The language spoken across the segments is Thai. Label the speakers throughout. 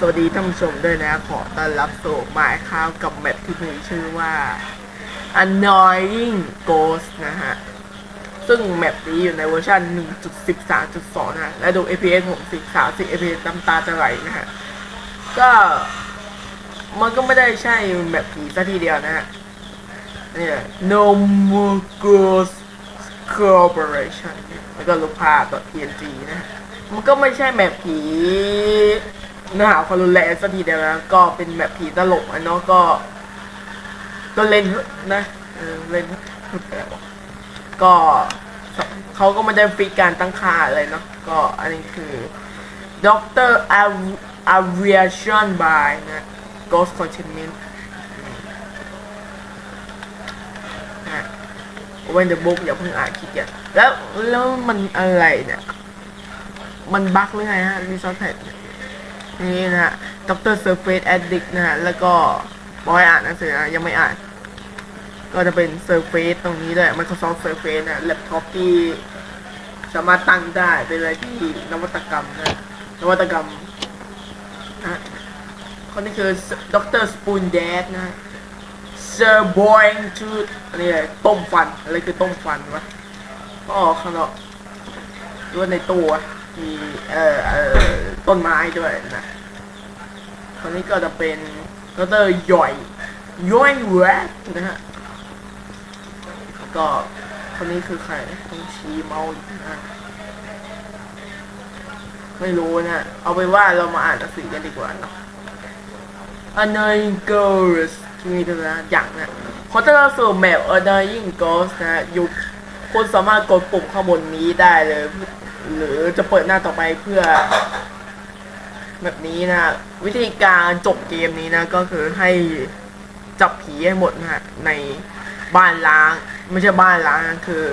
Speaker 1: สวัสดีท่านผู้ชมด้วยนะ ขอต้อนรับสู่หมายข้าวกับแมปที่มีชื่อว่า Annoying Ghost นะฮะ ซึ่งแมปนี้อยู่ในเวอร์ชัน1.13.2 นะ และดู APS ผมสิ30 APS น้ำตาจะไหลนะฮะ ก็มันก็ไม่ได้ใช่แมปผีซะทีเดียวนะฮะ เนี่ย No More Ghost Corporation แล้วก็รูปภาพ .png นะฮะมันก็ไม่ใช่แมปผี เนื้อหาความรุนแรงสักทีเดียวนะก็เป็นแมปผีตลกอะเนาะก็ก็เล่นนะเออเล่นก็เขาก็ไม่ได้ฟิกการตั้งค่าอะไรเนาะก็อันนี้คือ Dr. Av- Aviation by นบายนะ Ghost Containment นะเว้นเดอะบุ๊กอย่าเพิ่งอ่านขี้เกียจแล้วแล้วมันอะไรเนี่ย มันบั๊กหรือไงฮะรีซอสแพดนี่ นะฮะดรเซอร์เฟสแอดดิกนะฮะ แล้วก็บอยอ่านหนังสือนะยังไม่อ่าน ก็จะเป็นเซอร์เฟสตรงนี้ด้วย Microsoft Surface นะแล็ปท็อปที่สามารถตั้งได้เป็นอะไรที่นวัตกรรมนะ นวัตกรรมนะคนนี้คือดรสปูนแดดนะเซอร์บอยชูดอะไรอะไรต้มฟัน อะไรคือต้มฟันวะก็ข้างนอกด้วยในตู้อะมีเอ่อต้นไม้ด้วยนะ คนนี้ก็จะเป็นดรย่อยย่อยแวกนะฮะก็คนนี้คือใครต้องชี้เมาส์อีกนะไม่รู้นะเอาไปว่าเรามาอ่านหนังสือกันดีกว่าเนาะ Annoying Girls มีตัวนะอย่างนะขอต้อนรับสู่แมป Annoying Girls นะยุคคุณสามารถกดปุ่มข้างบนนี้ได้เลย หรือจะเปิดหน้าต่อไปเพื่อ แบบนี้นะ วิธีการจบเกมนี้นะ ก็คือให้จับผีให้หมดนะฮะในบ้านล้าง ไม่ใช่บ้านล้างคือ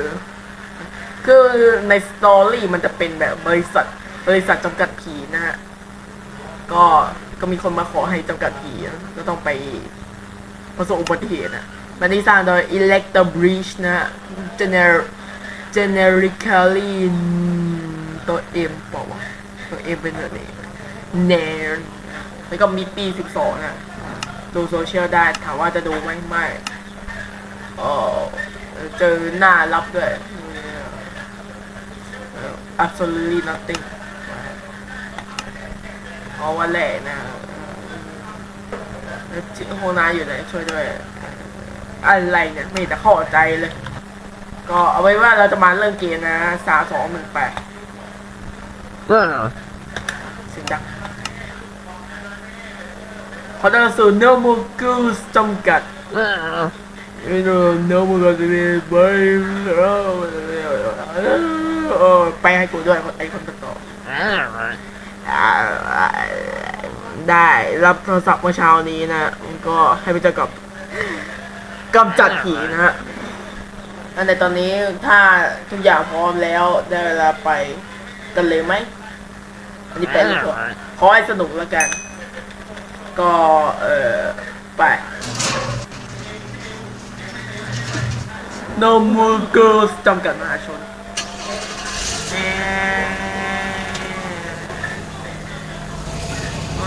Speaker 1: คือในสตอรี่มันจะเป็นแบบบริษัทบริษัทจำกัดผีนะฮะก็ก็มีคนมาขอให้จำกัดผีก็ต้องไปประสบอุบัติเหตุนะมันนี้สร้างโดย Electro Breach นะ Gener generically ตัว M บอกว่าตัว M เป็นอะไร แนนแล้วก็มีปี12นะดูโซเชียลได้ ถามว่าจะดูไหมไม่เออเจอหน้ารับด้วย absolutely nothing เพราะว่าแหล่นะแล้วชื่อโฮนาอยู่ไหนช่วยด้วย อะไรเนี่ยไม่แต่เข้าใจเลย ก็เอาไว้ว่าเราจะมาเริ่มเกมนะสาสองหนึ่งแปดเสียงดังข อต้อนรับสู่ No More Goose จำกัดไม่รู้ No More Goose จะมีใบเออไปให้กูด้วยไอ้คนตัดต่อได้รับโทรศัพท์เมื่อเช้านี้นะก็ให้ไปเจอกับกำจัดผีนะฮะอันในตอนนี้ถ้าทุกอย่างพร้อมแล้วได้เวลาไปกันเลยไหมอันนี้เป็นขอให้สนุกแล้วกัน ก็เออไป No more girls จำกัดมหาชนแ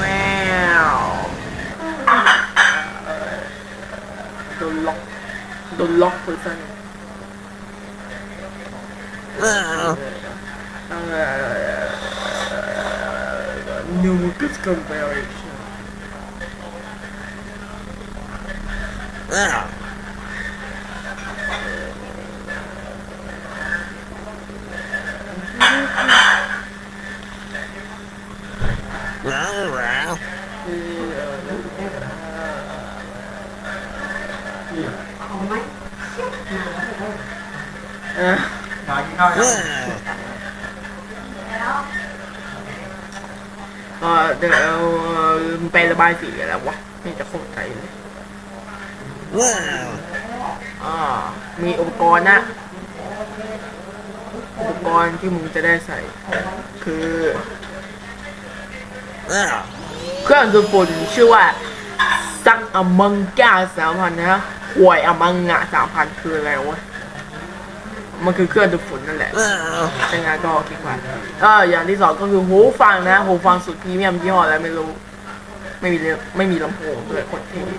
Speaker 1: มวโดนล็อก โดนล็อกเพอร์ซัน New Lucas Compilation เออ
Speaker 2: หากินข้าวยัง
Speaker 1: เดี๋ยวเอาไประบายสีแล้ ววะไม่จะเข้าใจเลยอ่ามีอุปกรณ์นะ อุปกรณ์ที่มึงจะได้ใส่ คือเครื่องดูดฝุ่นชื่อว่าซักอมังกาสามพันนะฮะหวยอมังงะสามพันคืออะไรวะ มันคือเครื่องดูดฝุ่นนั่นแหละใช้งานก็คลิกมาเอออย่างที่สองก็คือหูฟังนะ หูฟังสุดพรีเมียมยี่ห้ออะไรไม่รู้ ไม่มีเรื่องไม่มีลำโพงด้วยโคตรเท่เย้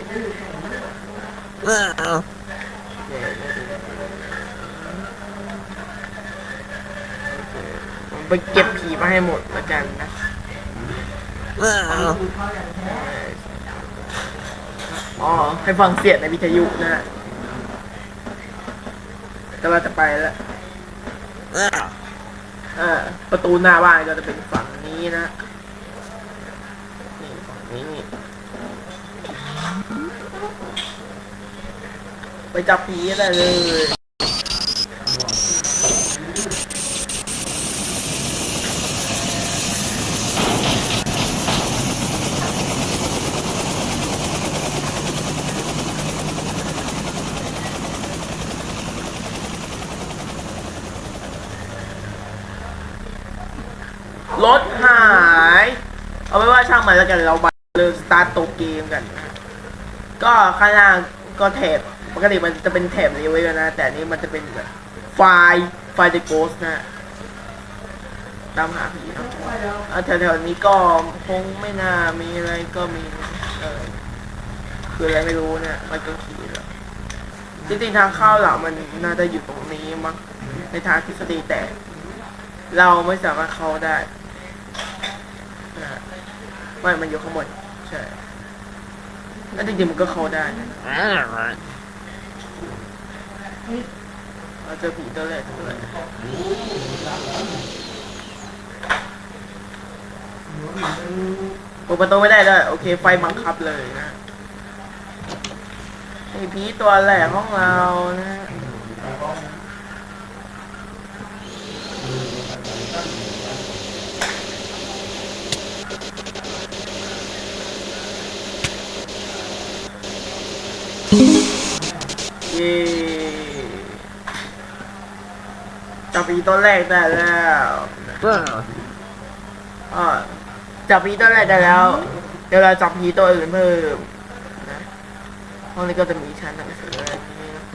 Speaker 1: ผม ไปเก็บผีมาให้หมดแล้วกันนะอ๋อ ให้ฟังเสียงในวิทยุนะฮะก็เราจะไปแล้ว เออ ประตูหน้าบ้านก็จะเป็นฝั่งนี้นะ นี่ฝั่งนี้นี่ ไปจับผีได้เลยรถหาย เอาไว้ว่าช่างมันแล้วกันเรามาเริ่มสตาร์ทตัวเกมกัน ก็ข้างล่างก็แถบ ปกติมันจะเป็นแถบนี้ไว้นะ แต่นี้มันจะเป็นแบบไฟล์ไฟล์ The Ghost นะตามหาผีเนอะอะแถวๆนี้ก็คงไม่น่ามีอะไรก็มีเออคืออะไรไม่รู้เนี่ยมันก็ขี่แล้วจริงๆทางเข้าหลังมันน่าจะอยู่ตรงนี้มั้งในทางทฤษฎีแต่ เราไม่สามารถเข้าได้นะไม่มันอยู่ข้างบนใช่แล้วจริงๆมันก็เข้าได้นะ เราเจอผีตัวแรกด้วยเปิดประตูไม่ได้ด้วยโอเค ไฟบังคับเลยนะนี่ผีตัวแรกของเรานะเย้ จับผีตัวแรกได้แล้วอ่าจับผีตัวแรกได้แล้ว เดี๋ยวเราจับผีตัวอื่นเพิ่มนะห้องนี้ก็จะมีชั้นหนังสืออะไรอย่างนี้นะ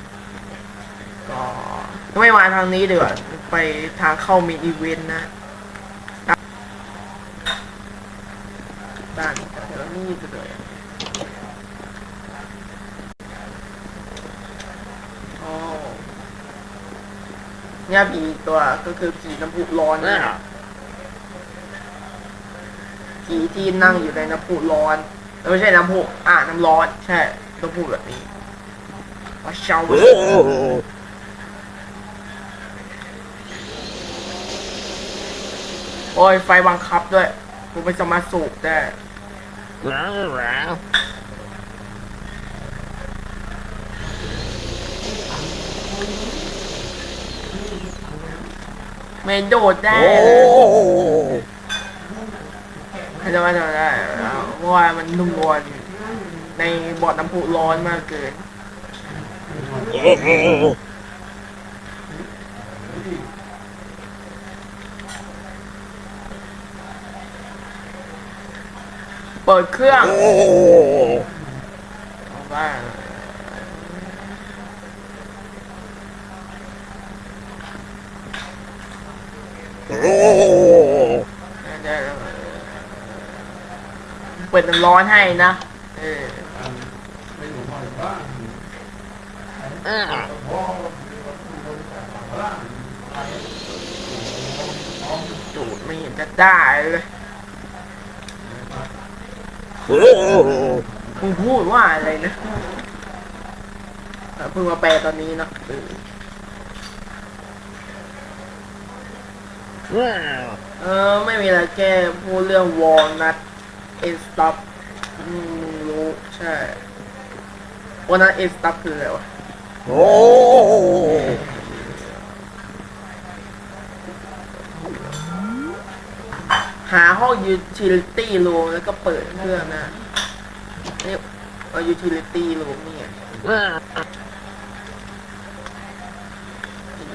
Speaker 1: ก็ไม่มาทางนี้ดีกว่าไปทางเข้ามีอีเวนต์นะด้านแถวนี้จะเลย เนี่ยผีตัวก็คือผีน้ำพุร้อนเนี่ยผีที่นั่งอยู่ในน้ำพุร้อนเออไม่ใช่น้ำพุอ่าน้ำร้อน ใช่ต้องพูดแบบนี้ว่าเชาโอ้ยไฟบังคับด้วยกูไม่สามารถสูบได้ ไม่โดดได้ไม่จะมาทำได้แล้วเพราะว่ามันนุ่มนวลในบ่อน้ำพุร้อนมากเกินเปิดเครื่องเอาบ้างได้แล้วเปิดน้ำร้อนให้นะ เออจูดไม่เห็นจะได้เลยมึงพูดว่าอะไรนะเออเพิ่งมาแปลตอนนี้เนาะเออเออไม่มีอะไรแก้พูดเรื่องวอลนัท เอสต็อปรู้ใช่วอลนัทเอสต็อปคืออะไรวะโอ้หาห้อง utility room แล้วก็เปิดเครื่องนะนี่เอา utility room นี่ไง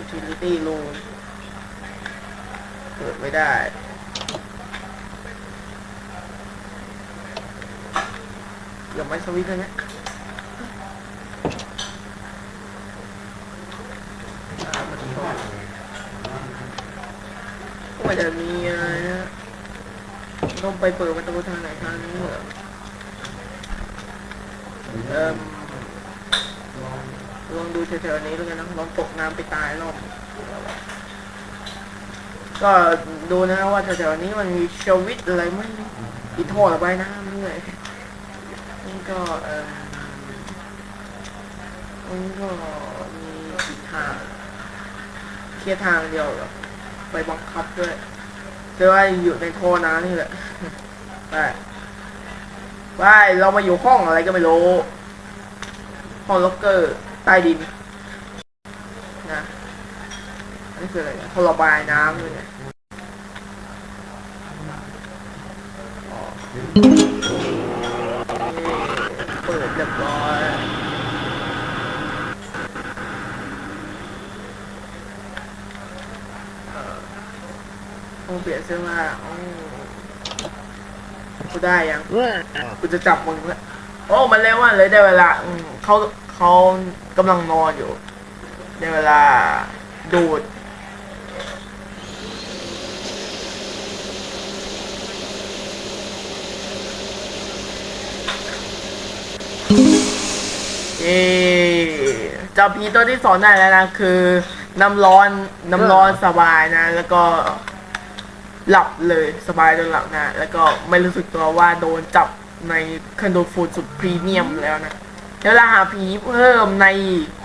Speaker 1: utility room เปิดไม่ได้ อย่าไม่สวิตช์นเนี่ยว่าจะมีอะไรนะต้องไปเปิดประตูทางไหนทางนี้เหรอเอ่อลองดูเฉยๆนี้แล้วกันนะลองตกน้ำไปตายรอบก็ดูนะว่าเฉยๆนี้มันมีชีวิตอะไรไหมอีท่อระบายน้ำเรื่อย ก็เออมันก็มีอีกทางแค่ทางเดียวหรอไปบังคับด้วยแต่ว่าอยู่ในท่อน้ำนี่แหละไปไปเรามาอยู่ห้องอะไรก็ไม่รู้ ห้องล็อกเกอร์ใต้ดินนะอันนี้คืออะไรเนี่อระบายน้ำเลยนี่ เปลี่ยนเสื้อผ้าอ๋อกูได้ยังกูจะจับมึงแล้วโอ้มันเร็วมากเลยได้เวลาอืมเขาเขากำลังนอนอยู่ได้เวลาดูดเอ๊จับผีตัวที่สองได้แล้วนะคือ น้ำร้อนน้ำร้อนสบายนะ แล้วก็ หลับเลยสบายจนหลับนะแล้วก็ไม่รู้สึกตัวว่าโดนจับในคอนโดฟูดสุดพรีเมียมแล้วนะเดี๋ยวเราหาผีเพิ่มใน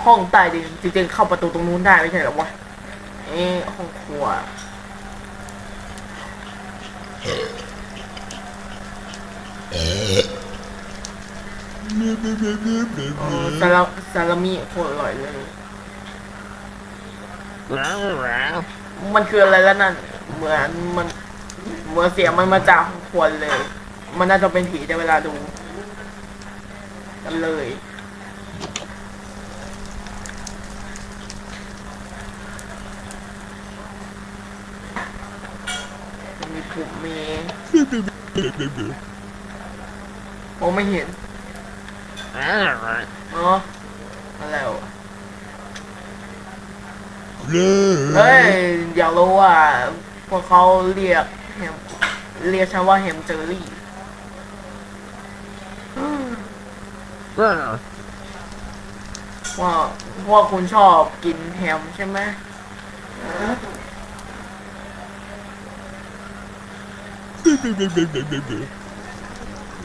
Speaker 1: ห้องใต้ดินจริงๆเข้าประตูตรงนู้นได้ไม่ใช่เหรอวะเอ๊ะห้องครัวเออซาลาซาลามิโคตรอร่อยเลย มันคืออะไรแล้วนั่น เหมือนมันเหมือนเสียงมันมาจากขวดเลย มันน่าจะเป็นผีแต่เวลาดูกันเลยมันมีผุมีมองไม่เห็นเนาะอะไรวะเฮ้ยอยากรู้ว่าพ วกเขาเรียกแฮมเรียกฉันว่าแฮมเจอรี่ว่าว่าคุณชอบกินแฮมใช่ไหม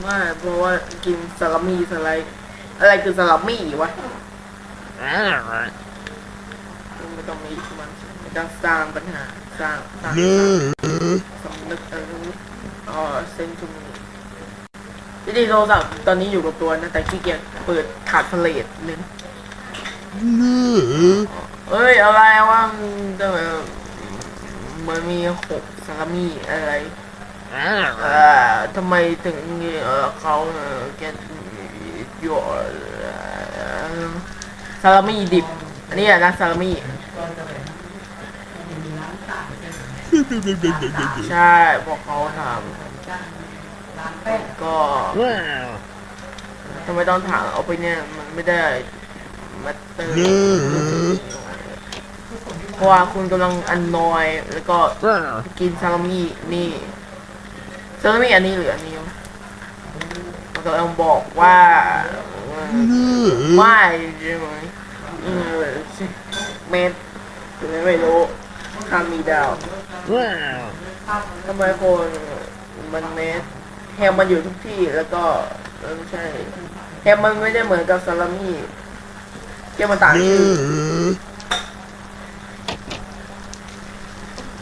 Speaker 1: ไม่เพราะว่ากินสลัมมี่สไลด์อะไรคือสลัมมี่วะไม่ต้องมีมัน ไม่ต้องสร้างปัญหาสร้างสร้างสำนึกเอออ๋อเซนทูมีที่ดีโทรศัพท์ตอนนี้อยู่กับตัวนะ แต่ขี้เกียจเปิดขาดสเลดนึงเอ้ย อะไรวะมันจะแบบเหมือนมีหกสามีอะไรเอ่อทำไมถึงเออเขาเออแกอยู่เอ่อซาลามี่ดิบ อันนี้อะนะซาลามี่ ใช่พวกเขาทำก็ทำไมต้องถามเอาไปเนี่ยมันไม่ได้มาเตอร์เพราะว่าคุณกำลังอันนอย แล้วก็กินซาลามี่นี่ซาลามี่อันนี้หรืออันนี้วะมันกำลังบอกว่าไม่ใช่ไหมเออเม็ดหรือไม่รู้ทำมีดาว ทำไมคนมันเม็ดแฮมมันอยู่ทุกที่แล้วก็เออไม่ใช่แฮมมันไม่ได้เหมือนกับซาลามี่แค่มันต่างชื่อ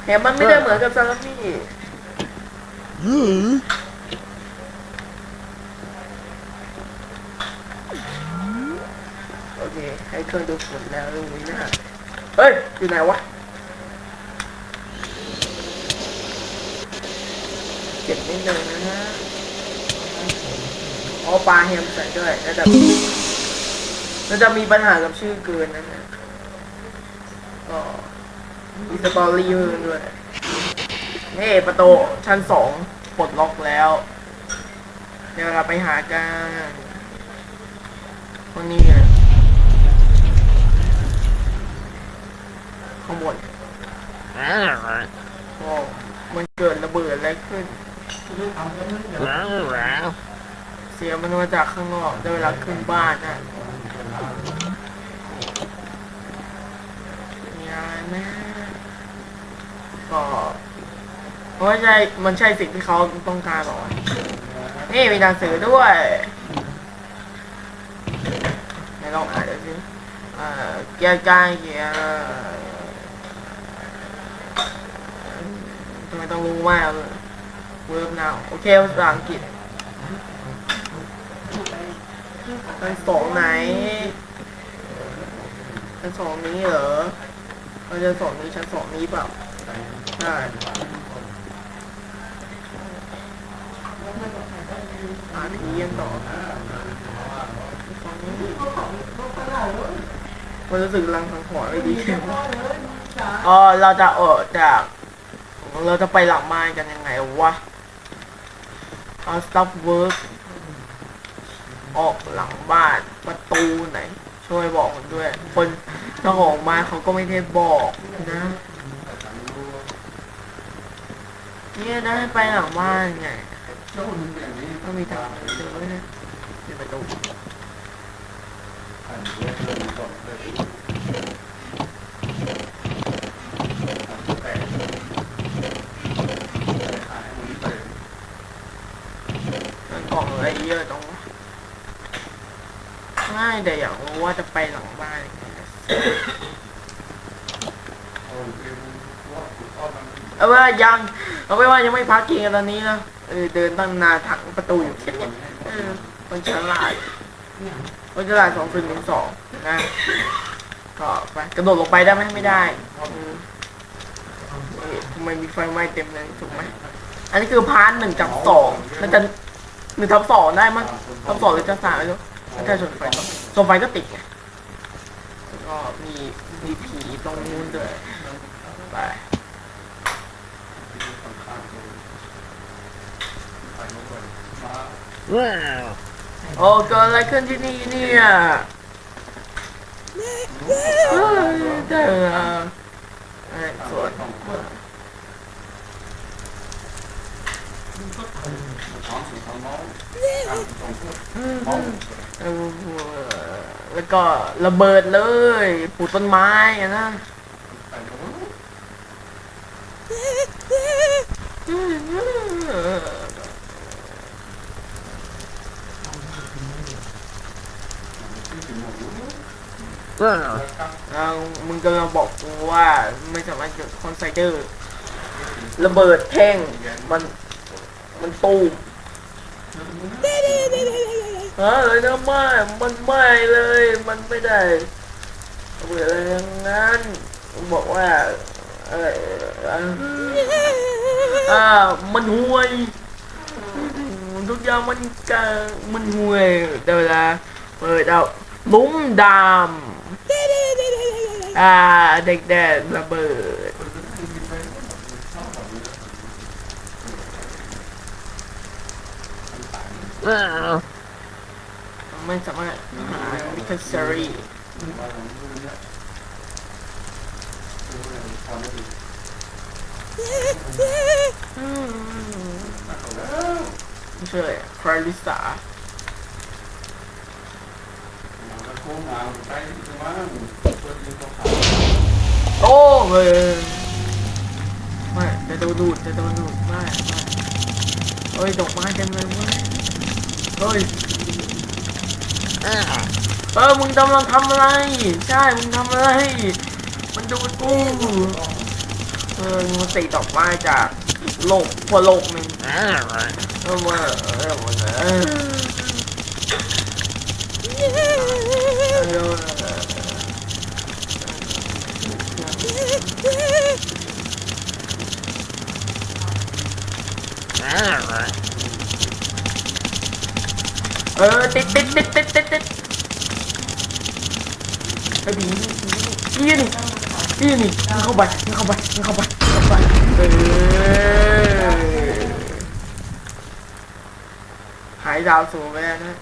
Speaker 1: แฮมมันไม่ได้เหมือนกับซาลามี่โอเคให้เครื่องดูดฝุ่นแล้วตรงนี้นะฮะเฮ้ย อยู่ไหนวะ เก็บนิดนึงนะฮะอ๋อปลาแฮมใส่ด้วยแล้วจะแล้วจะมีปัญหากับชื่อเกินนะฮะก็มีสตอรี่เพิ่มด้วยนี่ประตูชั้นสองปลดล็อกแล้ว เดี๋ยวเราไปหากันคนนี้บนโอ้มันเกิดระเบิดอะไรขึ้น เสียงมันมาจากข้างนอกได้เวลาขึ้นบ้านนะนะก็ไม่ใช่มันใช่สิ่งที่เขาต้องการหรอนี่มีหนังสือด้วยไหนลองอ่านดูสิเอ่อเกี่ยวกับเกี่ยวทำไมต้องรู้มากเลย เวิร์บนาวโอเคภาษาอังกฤษชั้นสองไหนชั้นสองนี้เหรอเราจะสองนี้ชั้นสองนี้เปล่าใช่อ่านทีกันต่อฝั่งนี้มันรู้สึกรังสังหรณ์ไม่ดีอ๋อเราจะออกจาก เราจะไปหลังไม้กันยังไงวะ เอา stuff work ออกหลังบ้านประตูไหน ช่วยบอกผมด้วย คนเจ้าของบ้านเขาก็ไม่ได้บอกนะ เนี่ยได้ไปหลังบ้านไงก็มีทางเดินด้วยนะมีประตูมันกล่ องอะไรเยอะจังง่ายแต่อยากรู้ว่าจะไปหลังบ้านยังไงนะเอาว่ายังเอาไว้ว่ายังไม่พักกินกันตอนนี้นะเออเดินตั้งนานถังประตูอยู่แค่เนี้เออมันฉลาดมันฉลาดสองศูนย์หนึ่งสองนะก็ไปกระโดดลงไปได้ไหมไม่ได้ทำไมมีไฟไหม้เต็มเลยถูกไหมอันนี้คือพาร์ทหนึ่งจากสองมันจะ หนึ่งทับสองได้มั้งทับสองหรือจะสามไม่รู้ไม่ใช่ชนไฟก็ชนไฟก็ติดไงแล้วก็มีมีผีตรงนู้นด้วยไป
Speaker 2: Wow.
Speaker 1: โอ้เกิดอะไรขึ้นที่นี่เนี่ยเฮ้ยได้เวลาไอ้สวนเออ แล้วก็ระเบิดเลยปลูกต้นไม้อะนะเอามึงกำลังบอกกูว่าไม่สามารถเกิดคอนไซเดอร์ ระเบิดแท่งมัน มันตูมเออเลยนะไม่มันไม่เลย มันไม่ได้เบิดอะไรทั้งนั้นบอกว่าเอออ่ามันห่วยทุกอย่างมันกมันห่วยแต่เวลาเปิดเอาลุ้มดำอ่าเด็กแดดระเบิด ไม่สามารถหาวิคเซารีไม่ใช่คราลิสาโอ้เว้ยไม่จะโดนดูดจะโดนดูดไม่ไม่เฮ้ยดอกไม้เต็มเลยเว้ย เฮ้ย
Speaker 2: Ah.
Speaker 1: เออมึงกำลังทำอะไร ใช่ มึงทำอะไร มันดูดกูเออมึงติดดอกไม้จากโลกพวโลกหนึ่ง
Speaker 2: Alright.
Speaker 1: เออมาเออมาเออเออ เออติดติดติดติดติดติดไอ้ผีผีนี่ผีนี่มึงเข้าไปมึงเข้าไปมึงเข้าไปมึงเข้าไปเออหายดาวสูงไปแล้วนะ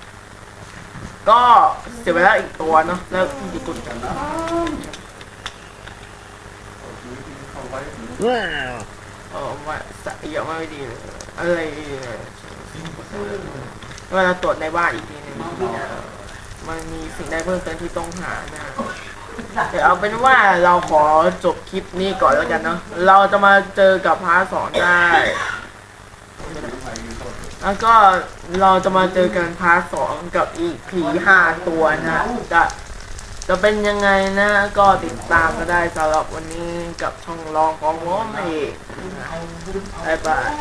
Speaker 1: ก็เสียไปแล้วอีกตัวเนาะแล้วอีกตัว
Speaker 2: Wow.
Speaker 1: เออว่าสะเยอะมากไม่ดีเลยอะไร เนี่ยเวลาตรวจในบ้านอีกทีหนึงมันมีสิ่งใดเพิ่มเติมที่ต้องหานะเดี๋ยวเอาเป็นว่าเราขอจบคลิปนี้ก่อนแล้วกันเนาะเราจะมาเจอกับพาร์ทสองได้ แล้วก็เราจะมาเจอกันพาร์ทสองกับอีกผีห้าตัวนะจะจะเป็นยังไงนะก็ติดตามก็ได้สำหรับวันนี้กับช่องรองของผมเองบ๊ายบาย